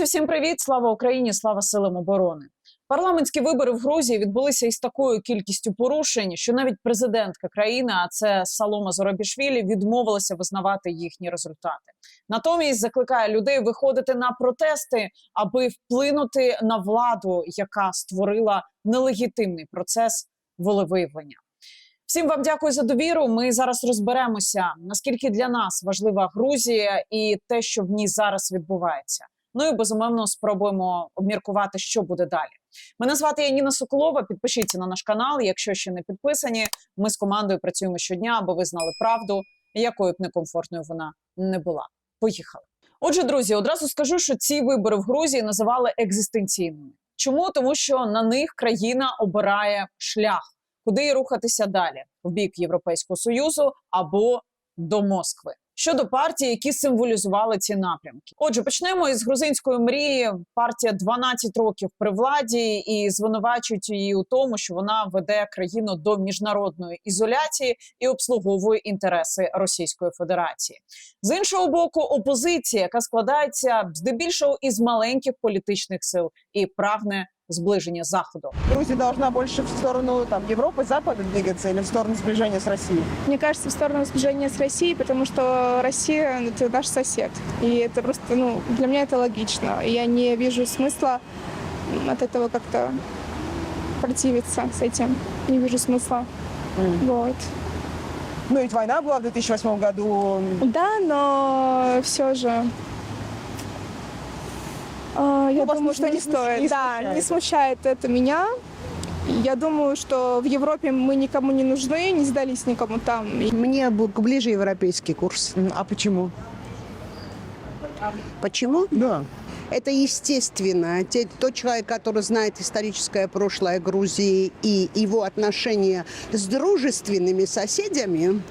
Друзі, всім привіт! Слава Україні! Слава силам оборони! Парламентські вибори в Грузії відбулися із такою кількістю порушень, що навіть президентка країни, а це Салома Зоробішвілі, відмовилася визнавати їхні результати. Натомість закликає людей виходити на протести, аби вплинути на владу, яка створила нелегітимний процес волевиявлення. Всім вам дякую за довіру. Ми зараз розберемося наскільки для нас важлива Грузія і те, що в ній зараз відбувається. Ну і безумовно спробуємо обміркувати, що буде далі. Мене звати Яніна Соколова. Підпишіться на наш канал, якщо ще не підписані. Ми з командою працюємо щодня, аби ви знали правду, якою б некомфортною вона не була. Поїхали. Отже, друзі, одразу скажу, що ці вибори в Грузії називали екзистенційними. Чому тому, що на них країна обирає шлях, куди рухатися далі в бік Європейського союзу або до Москви щодо партій, які символізували ці напрямки. Отже, почнемо із грузинської мрії. Партія 12 років при владі і звинувачують її у тому, що вона веде країну до міжнародної ізоляції і обслуговує інтереси Російської Федерації. З іншого боку, опозиція, яка складається здебільшого із маленьких політичних сил і прагне зближення заходу. Грузия должна больше в сторону там, Европы, Запада двигаться или в сторону сближения с Россией? Мне кажется, в сторону сближения с Россией, потому что Россия – это наш сосед. И это просто, ну, для меня это логично. Я не вижу смысла от этого как-то противиться с этим. Не вижу смысла. Вот. Ну, ведь война была в 2008 году. Да, но все же... а, Я Ну, вас думаю, не- что не не смущ- стоит. не Да, не смущает. смущает это меня. Я думаю, что в Европе мы никому не нужны, не сдались никому там. И Мне бу- ближе европейский курс. М, А почему? Почему? Да. Это естественно. Те- тот человек, который знает историческое прошлое Грузии и его отношения с дружественными соседями,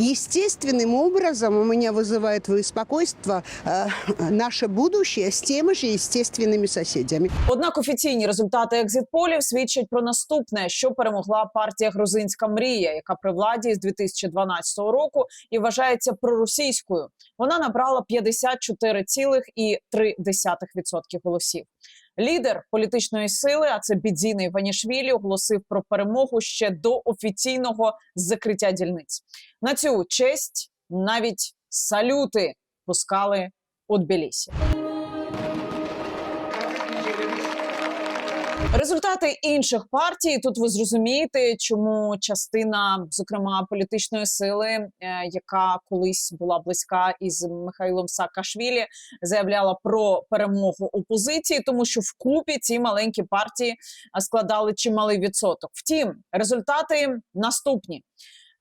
естественным образом у меня вызывает беспокойство э, наше будущее с теми же естественными соседями. Однак офіційні результати екзитполів свідчать про наступне, що перемогла партія Грузинська мрія, яка при владі з 2012 року і вважається проросійською. Вона набрала 54,3% голосів. Лідер політичної сили, а це бідзіний Іванішвілі, оголосив про перемогу ще до офіційного закриття дільниць. На цю честь навіть салюти пускали у Тбілісі. Результати інших партій тут ви зрозумієте, чому частина, зокрема політичної сили, е, яка колись була близька із Михайлом Саакашвілі, заявляла про перемогу опозиції, тому що вкупі ці маленькі партії складали чималий відсоток. Втім, результати наступні.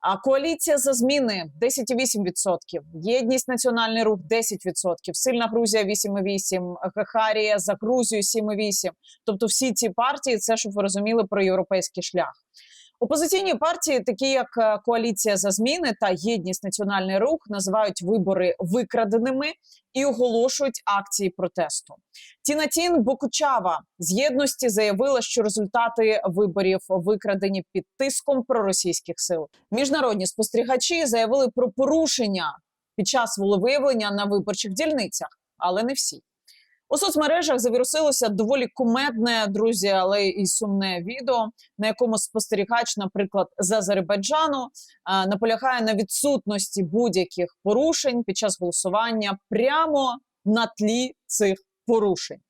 А коаліція за зміни 10,8%, єдність національний рух 10%, сильна Грузія 8,8%, Гахарія за Грузію 7,8%. Тобто, всі ці партії це щоб ви розуміли про європейський шлях. Опозиційні партії, такі як е, коаліція за зміни та єдність національний рух, називають вибори викраденими і оголошують акції протесту. Тінатін Бокучава з єдності заявила, що результати виборів викрадені під тиском проросійських сил. Міжнародні спостерігачі заявили про порушення під час волевиявлення на виборчих дільницях, але не всі. У соцмережах завірусилося доволі кумедне, друзі, але і сумне відео, на якому спостерігач, наприклад, з Азербайджану, наполягає на відсутності будь-яких порушень під час голосування прямо на тлі цих порушень.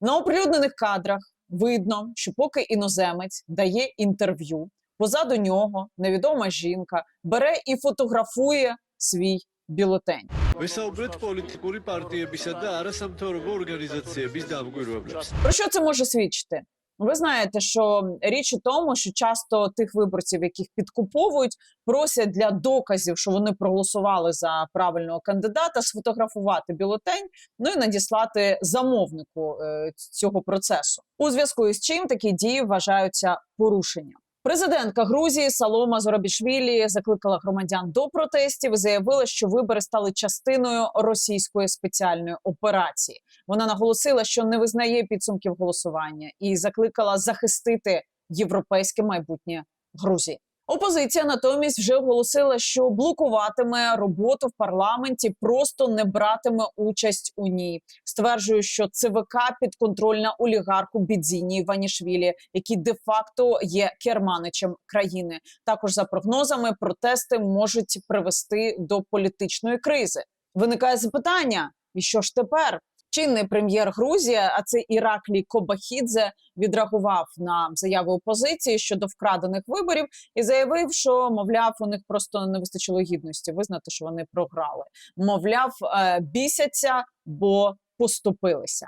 На оприлюднених кадрах видно, що поки іноземець дає інтерв'ю, позаду нього невідома жінка бере і фотографує свій бюлетень. ვესაუბრეთ პოლიტიკური პარტიებისა და არასამთავრობო ორგანიზაციების დამკვირვებლებს. Про що це може свідчити? Ви знаєте, що річ у тому, що часто тих виборців, яких підкуповують, просять для доказів, що вони проголосували за правильного кандидата, сфотографувати бюлетень, ну і надіслати замовнику е, цього процесу. У зв'язку із чим такі дії вважаються порушенням. Президентка Грузії Салома Зоробішвілі закликала громадян до протестів і заявила, що вибори стали частиною російської спеціальної операції. Вона наголосила, що не визнає підсумків голосування і закликала захистити європейське майбутнє Грузії. Опозиція натомість вже оголосила, що блокуватиме роботу в парламенті, просто не братиме участь у ній. Стверджує, що ЦВК підконтрольна олігарху Бідзіні Іванішвілі, який де-факто є керманичем країни. Також за прогнозами протести можуть привести до політичної кризи. Виникає запитання: і що ж тепер? Чинний прем'єр Грузії, а це Іраклій Кобахідзе, відреагував на заяви опозиції щодо вкрадених виборів і заявив, що мовляв, у них просто не вистачило гідності визнати, що вони програли. Мовляв, е, бісяться, бо поступилися.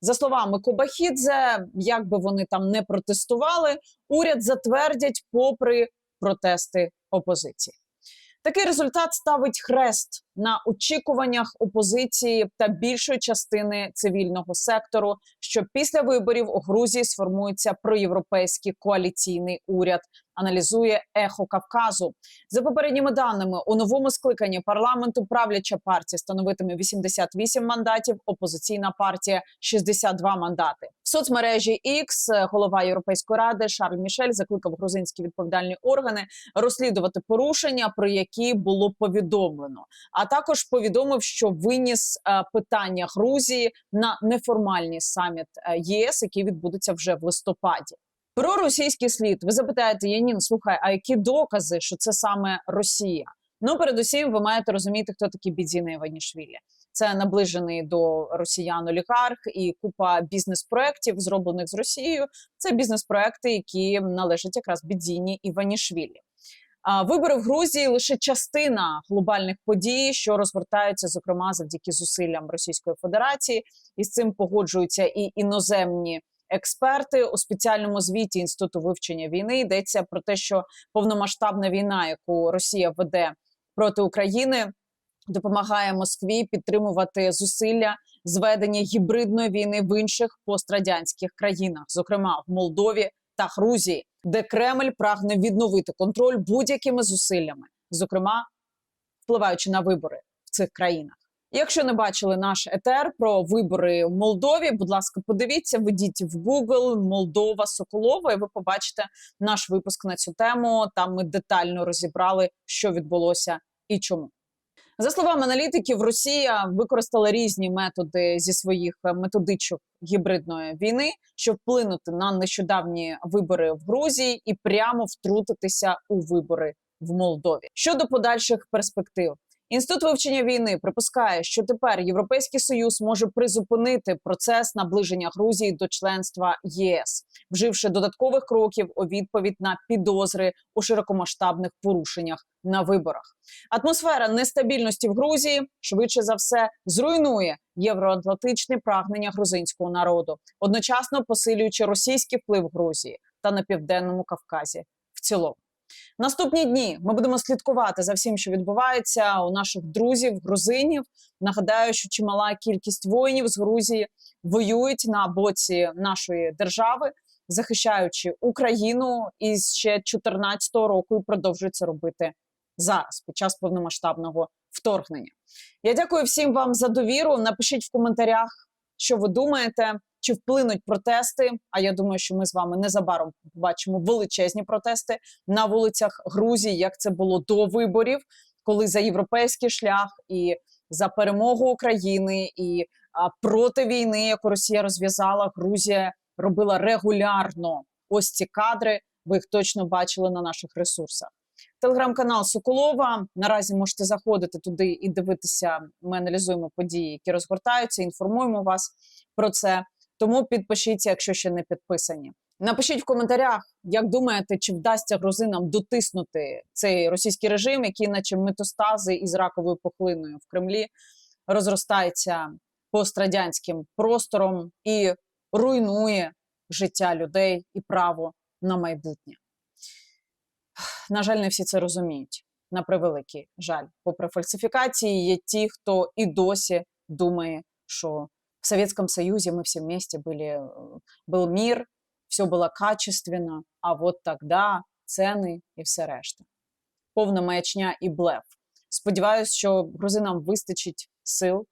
За словами Кобахідзе, як би вони там не протестували, уряд затвердять попри протести опозиції. Такий результат ставить хрест на очікуваннях опозиції та більшої частини цивільного сектору, що після виборів у Грузії сформується проєвропейський коаліційний уряд. Аналізує ехо Кавказу. За попередніми даними у новому скликанні парламенту правляча партія становитиме 88 мандатів, опозиційна партія 62 мандати. В соцмережі X голова Європейської ради Шарль Мішель закликав грузинські відповідальні органи розслідувати порушення, про які було повідомлено. А також повідомив, що виніс е, питання Грузії на неформальний саміт е, ЄС, який відбудеться вже в листопаді. Про російський слід ви запитаєте Янін, слухай, а які докази, що це саме Росія? Ну, передусім, ви маєте розуміти, хто такий Бідзіна Іванішвілі. Це наближений до росіян олігарх і купа бізнес-проєктів, зроблених з Росією. Це бізнес-проекти, які належать якраз Бідзіні Іванішвілі. Вибори в Грузії лише частина глобальних подій, що розгортаються, зокрема завдяки зусиллям Російської Федерації, і з цим погоджуються і іноземні експерти у спеціальному звіті інституту вивчення війни. Йдеться про те, що повномасштабна війна, яку Росія веде проти України, допомагає Москві підтримувати зусилля зведення гібридної війни в інших пострадянських країнах, зокрема в Молдові та Грузії, де Кремль прагне відновити контроль будь-якими зусиллями, зокрема впливаючи на вибори в цих країнах. Якщо не бачили наш етер про вибори в Молдові, будь ласка, подивіться, введіть в Google Молдова Соколова, і ви побачите наш випуск на цю тему. Там ми детально розібрали, що відбулося і чому. За словами аналітиків, Росія використала різні методи зі своїх е, методичок гібридної війни, щоб вплинути на нещодавні вибори в Грузії і прямо втрутитися у вибори в Молдові. Щодо подальших перспектив, інститут вивчення війни припускає, що тепер Європейський союз може призупинити процес наближення Грузії до членства ЄС, вживши додаткових кроків у відповідь на підозри у широкомасштабних порушеннях на виборах. Атмосфера нестабільності в Грузії швидше за все зруйнує євроатлантичне прагнення грузинського народу, одночасно посилюючи російський вплив Грузії та на південному Кавказі в цілому. Наступні дні ми будемо слідкувати за всім, що відбувається у наших друзів, грузинів. Нагадаю, що чимала кількість воїнів з Грузії воюють на боці нашої держави, захищаючи Україну із ще 2014 року і продовжують це робити зараз під час повномасштабного вторгнення. Я дякую всім вам за довіру. Напишіть в коментарях, що ви думаєте, чи вплинуть протести. А я думаю, що ми з вами незабаром побачимо величезні протести на вулицях Грузії, як це було до виборів, коли за європейський шлях і за перемогу України і а, проти війни, яку Росія розв'язала, Грузія робила регулярно. Ось ці кадри. Ви їх точно бачили на наших ресурсах. Телеграм-канал Соколова. Наразі можете заходити туди і дивитися. Ми аналізуємо події, які розгортаються. Інформуємо вас про це. Тому підпишіться, якщо ще не підписані. Напишіть в коментарях, як думаєте, чи вдасться грузинам дотиснути цей російський режим, який, наче метастази із раковою пухлиною в Кремлі, розростається пострадянським простором і руйнує життя людей і право на майбутнє. На жаль, не всі це розуміють. На превеликий жаль, попри фальсифікації, є ті, хто і досі думає, що в Советском Союзе мы все вместе были, э, был мир, все было качественно, а вот тогда ціни і все решта. Повна маячня і блеф. Сподіваюсь, що грузинам вистачить сил,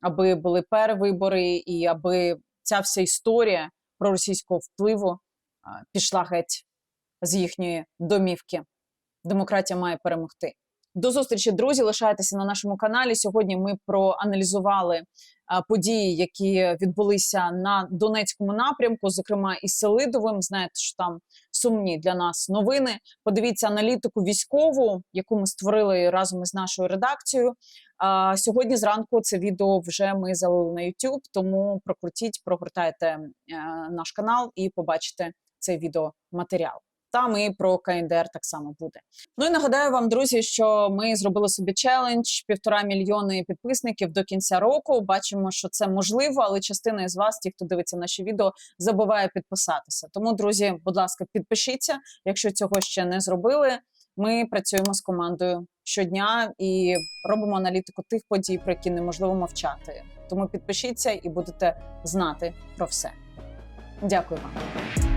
аби були перевибори, і аби ця вся історія про російського впливу а, пішла геть з їхньої домівки демократія має перемогти. До зустрічі, друзі. Лишайтеся на нашому каналі. Сьогодні ми проаналізували події, які відбулися на Донецькому напрямку, зокрема із Селидовим. Знаєте, що там сумні для нас новини. Подивіться аналітику військову, яку ми створили разом із нашою редакцією. А сьогодні зранку це відео вже ми залили на YouTube, тому прокрутіть, прогортайте е, наш канал і побачите цей відеоматеріал. Там і про КНДР так само буде. Ну і нагадаю вам, друзі, що ми зробили собі челендж півтора мільйони підписників до кінця року. Бачимо, що це можливо, але частина із вас, ті, хто дивиться наші відео, забуває підписатися. Тому, друзі, будь ласка, підпишіться, якщо цього ще не зробили. Ми працюємо з командою щодня і робимо аналітику тих подій, про які неможливо мовчати. Тому підпишіться і будете знати про все. Дякую вам.